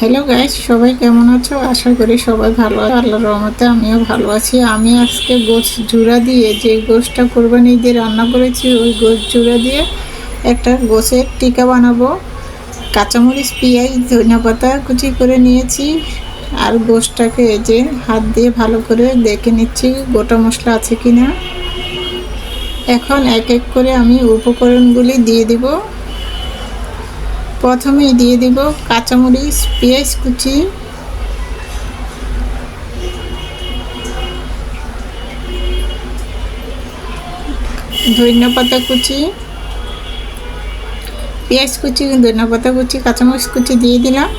Hello guys সবাই কেমন আছো? আশা করি সবাই ভালো আছে। আল্লাহর রহমতে আমিও ভালো আছি। আমি আজকে গোছ জুড়া দিয়ে যে গোছটা কোরবানি দিয়ে রান্না করেছি, ওই গোছ জুড়া দিয়ে একটা গোছের টিকা বানাবো। কাঁচামরিচ, পেঁয়াজ, ধনিয়া পাতা কুচি করে নিয়েছি। আর গোছটাকে যে হাত দিয়ে ভালো করে দেখে নিচ্ছি, গোটা মশলা আছে কি না এখন এক এক করে আমি উপকরণগুলি দিয়ে দিব। প্রথমেই দিয়ে দিব কাঁচামরিচ, পেঁয়াজ কুচি। ধনিয়া পাতা কুচি। পেঁয়াজ কুচি ধনিয়া পাতা কুচি, কাঁচামরিচ কুচি দিয়ে দিলাম।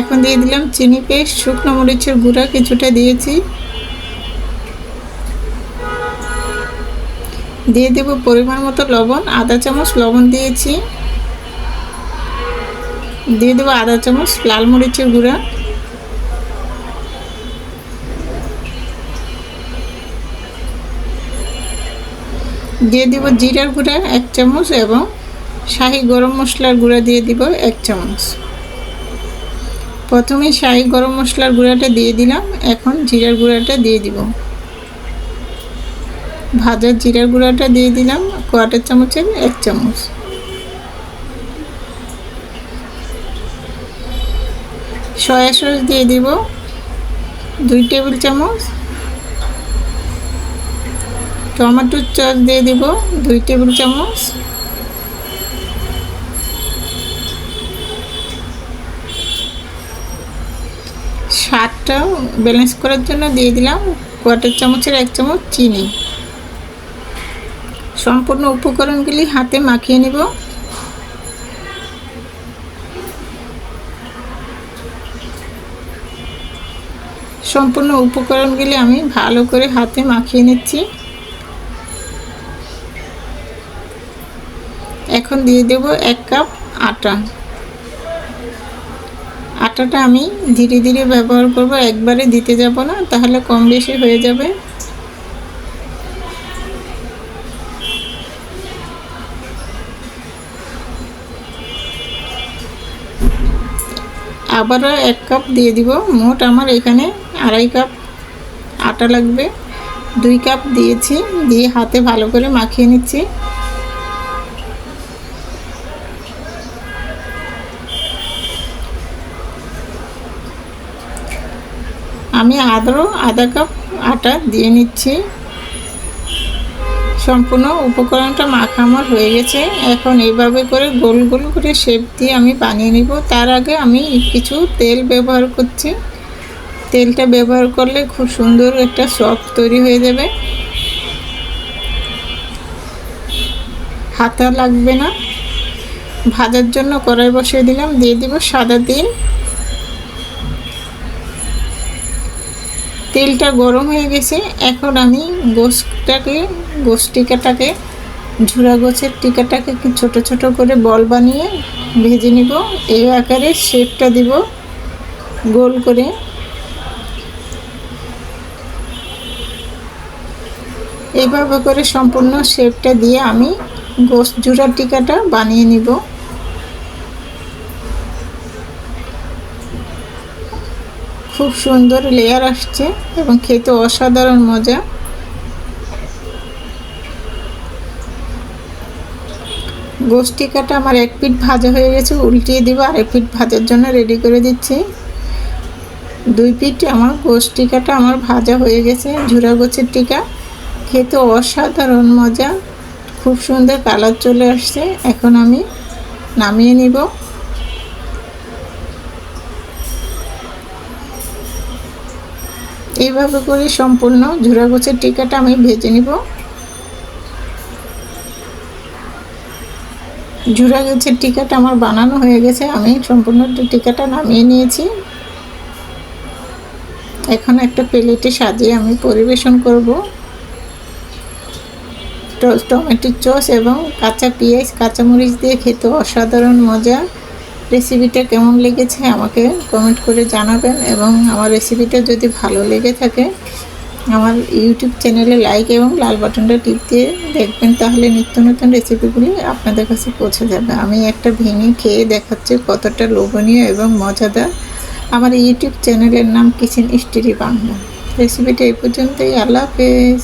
এখন দিয়ে দিলাম চিনি পেস্ট, শুকনো মরিচের গুঁড়া কিছুটা দিয়েছি। দিয়ে দেব পরিমাণ মতো লবণ আধা চামচ লবণ দিয়েছি। দিয়ে দেবো আধা চামচ, লাল মরিচের গুঁড়া। দিয়ে দিব জিরার গুঁড়া এক চামচ এবং শাহি গরম মশলার গুঁড়া দিয়ে দিব এক চামচ। প্রথমে শাহি গরম মশলার গুঁড়াটা দিয়ে দিলাম, এখন জিরার গুঁড়াটা দিয়ে দিব। ভাজার জিরার গুঁড়াটা দিয়ে দিলাম কোয়াটার চামচের এক চামচ। সয়া সস দিয়ে দিব। দুই টেবিল চামচ। টমেটোর চস দিয়ে দিব দুই টেবিল চামচ। স্বাদটা ব্যালেন্স করার জন্য দিয়ে দিলাম কোয়াটার চামচের এক চামচ চিনি। সম্পূর্ণ উপকরণগুলি হাতে মাখিয়ে নেব। সম্পূর্ণ উপকরণগুলি আমি ভালো করে হাতে মাখিয়ে নিচ্ছি। এখন দিয়ে দেব এক কাপ আটা। আটাটা আমি ধীরে ধীরে ব্যবহার করব, একবারে দিতে যাব না, তাহলে কম বেশি হয়ে যাবে। আবারও এক কাপ দিয়ে দিব, মোট আমার এখানে আড়াই কাপ আটা লাগবে। দুই কাপ দিয়েছি, দিয়ে হাতে ভালো করে মাখিয়ে নিচ্ছি। আমি আদারও আধা কাপ আটা দিয়ে নিচ্ছি। সম্পূর্ণ উপকরণটা মাখা আমার হয়ে গেছে। এখন এইভাবে করে গোল গোল করে শেপ দিয়ে আমি বানিয়ে নিব। তার আগে আমি কিছু তেল ব্যবহার করছি। তেলটা ব্যবহার করলে খুব সুন্দর একটা সফট তৈরি হয়ে যাবে। হাতা লাগবে না। ভাজার জন্য কড়াই বসিয়ে দিলাম, দিয়ে দিব সাদা তেল। তেলটা গরম হয়ে গেছে, এখন আমি গোস্তটাকে গোস টিকাটাকে ঝুরা গোছের টিকাটাকে ছোট ছোট করে বল বানিয়ে ভেজে নিব। এই আকারে শেপটা দিব, গোল করে। এইভাবে করে সম্পূর্ণ শেপটা দিয়ে আমি গোস জুড়া টিকাটা বানিয়ে নিব। খুব সুন্দর লেয়ার আসছে এবং খেতে অসাধারণ মজা। গোষ্ঠী কাটা আমার এক পিঠ ভাজা হয়ে গেছে, উল্টিয়ে দিব আর এক পিঠ ভাজার জন্য রেডি করে দিচ্ছি। দুই পিঠ আমার গোষ্ঠী কাটা আমার ভাজা হয়ে গেছে ঝুরা গোছের টিকা। খেতে অসাধারণ মজা। খুব সুন্দর কালার চলে আসছে। এখন আমি নামিয়ে নিব। এইভাবে করে সম্পূর্ণ ঝুরা গোছের টিকাটা আমি ভেজে নিব। ঝুরা গোছের টিকাটা আমার বানানো হয়ে গেছে। আমি সম্পূর্ণ টিকাটা নামিয়ে নিয়েছি। এখন একটা প্লেটে সাজিয়ে আমি পরিবেশন করব। টমেটোর চস এবং কাঁচা পেঁয়াজ, কাঁচামরিচ দিয়ে খেতে অসাধারণ মজা। রেসিপিটা কেমন লেগেছে আমাকে কমেন্ট করে জানাবেন এবং আমার রেসিপিটা যদি ভালো লেগে থাকে, আমার ইউটিউব চ্যানেলে লাইক এবং লাল বাটনটা টিপ দিয়ে দেখবেন, তাহলে নিত্য নতুন রেসিপিগুলি আপনাদের কাছে পৌঁছে যাবে। আমি একটা ভেঙে খেয়ে দেখাচ্ছি কতটা লোভনীয় এবং মজাদার। আমার ইউটিউব চ্যানেলের নাম কিচেন স্টোরি বাংলা। রেসিপিটা এই পর্যন্তই, আল্লাহ হাফেজ।